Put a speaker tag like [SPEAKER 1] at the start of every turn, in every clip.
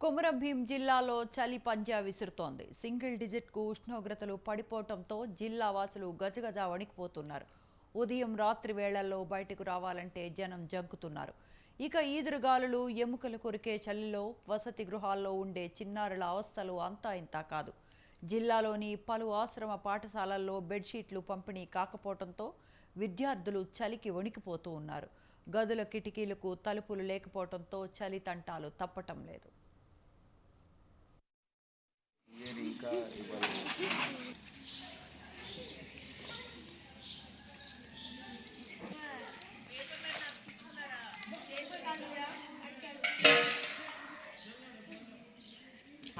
[SPEAKER 1] కొమురంభీం జిల్లాలో చలి పంజా విసురుతోంది. సింగిల్ డిజిట్కు ఉష్ణోగ్రతలు పడిపోవటంతో జిల్లా వాసులు గజగజ వణికిపోతున్నారు ఉదయం రాత్రి వేళల్లో బయటకు రావాలంటే జనం జంకుతున్నారు. ఇక ఈదురుగాలులు ఎముకలు కొరికే చలిలో వసతి గృహాల్లో ఉండే చిన్నారుల అవస్థలు అంతా ఇంతా కాదు. జిల్లాలోని పలు ఆశ్రమ పాఠశాలల్లో బెడ్షీట్లు పంపిణీ కాకపోవడంతో విద్యార్థులు చలికి వణికిపోతూ ఉన్నారు. గదుల కిటికీలకు తలుపులు లేకపోవడంతో చలి తంటాలు తప్పటం లేదు.
[SPEAKER 2] ఇంకా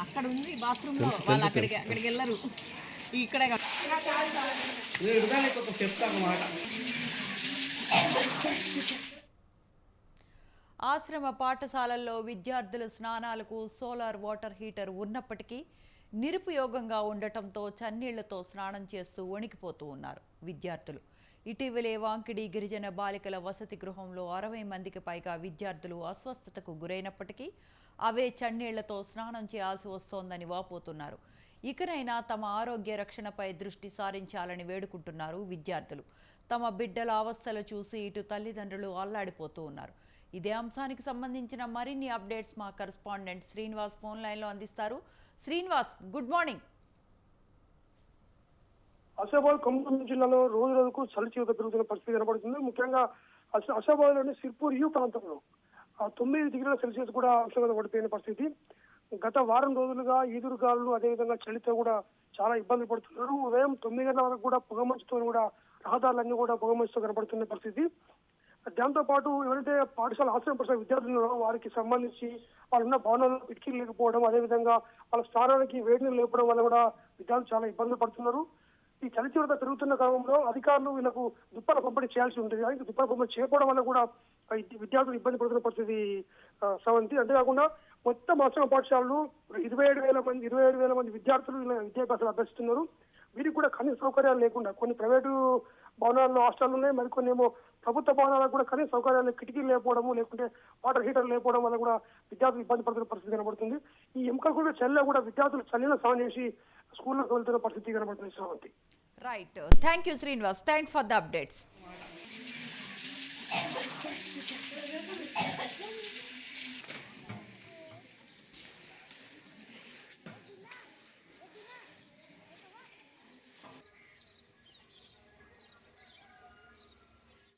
[SPEAKER 3] అక్కడ ఉంది బాత్రూమ్లో వాళ్ళు అక్కడికి అక్కడికి వెళ్ళరు ఇక్కడే కాదు.
[SPEAKER 1] ఆశ్రమ పాఠశాలల్లో విద్యార్థుల స్నానాలకు సోలార్ వాటర్ హీటర్ ఉన్నప్పటికీ నిరుపయోగంగా ఉండటంతో చన్నీళ్ళతో స్నానం చేస్తూ వణికిపోతూ ఉన్నారు విద్యార్థులు. ఇటీవలే వాంకిడి గిరిజన బాలికల వసతి గృహంలో అరవై మందికి పైగా విద్యార్థులు అస్వస్థతకు గురైనప్పటికీ అవే చన్నీళ్ళతో స్నానం చేయాల్సి వస్తోందని వాపోతున్నారు. ఇకనైనా తమ ఆరోగ్య రక్షణపై దృష్టి సారించాలని వేడుకుంటున్నారు విద్యార్థులు. తమ బిడ్డల అవస్థలు చూసి ఇటు తల్లిదండ్రులు అల్లాడిపోతూ ఉన్నారు. ఇదే అంశానికి సంబంధించిన మరిన్ని అప్డేట్స్ మా కరస్పాండెంట్ శ్రీనివాస్ ఫోన్ లైన్లో అందిస్తారు. Srinivas good morning.
[SPEAKER 4] Asifabad Khammam జిల్లాలో రోజు రోజుకు చలి పెరుగుతున్న పరిస్థితి కనబడుతుంది. ముఖ్యంగా అస- లోని సిర్పూర్ యూ ప్రాంతంలో తొమ్మిది డిగ్రీల సెల్సియస్ కూడా అంశంగా పడిపోయిన పరిస్థితి. గత వారం రోజులుగా ఈదురుగాలు అదేవిధంగా చలితో కూడా చాలా ఇబ్బంది పడుతున్నారు. ఉదయం తొమ్మిది గంటల వరకు కూడా పొగమంచుతో కూడా రహదారులన్నీ కూడా పొగమంచుతో కనబడుతున్న పరిస్థితి. దాంతో పాటు ఎవరైతే పాఠశాల ఆశ్రమ పాఠశాల విద్యార్థులు వారికి సంబంధించి వాళ్ళు ఉన్న భవనాల్లో కిటికీలు లేకపోవడం అదేవిధంగా వాళ్ళ స్థానానికి వేడిని లేపడం వల్ల కూడా విద్యార్థులు చాలా ఇబ్బందులు పడుతున్నారు. ఈ చలి తీవ్రత పెరుగుతున్న క్రమంలో అధికారులు వీళ్ళకు దుప్పల పంపిణీ చేయాల్సి ఉంటుంది. కానీ దుప్పల పంపిణీ చేయకపోవడం వల్ల కూడా విద్యార్థులు ఇబ్బంది పడుతున్న పరిస్థితి సవంతి అంతేకాకుండా మొత్తం ఆశ్రమ పాఠశాలలు ఇరవై ఏడు వేల మంది ఇరవై ఏడు వేల మంది విద్యార్థులు విద్యాభ్యాసాలు అభ్యసిస్తున్నారు. వీరికి కూడా కనీస సౌకర్యాలు లేకుండా కొన్ని ప్రైవేటు భవనాల్లో హాస్టల్ ఉన్నాయి మరికొన్ని ఏమో ప్రభుత్వ భవనాలకు కూడా కనీస సౌకర్యాలు కిటికీలు లేకపోవడము లేకుంటే వాటర్ హీటర్ లేకపోవడం వల్ల కూడా విద్యార్థులు ఇబ్బంది పడుతున్న పరిస్థితి కనబడుతుంది. ఈ ఎముకలు కూడా చలిలో కూడా విద్యార్థులు చల్లిన స్నానం చేసి స్కూల్లోకి వెళ్తున్న పరిస్థితి కనబడుతుంది Shravanthi.
[SPEAKER 1] Right thank you Srinivas thanks for the updates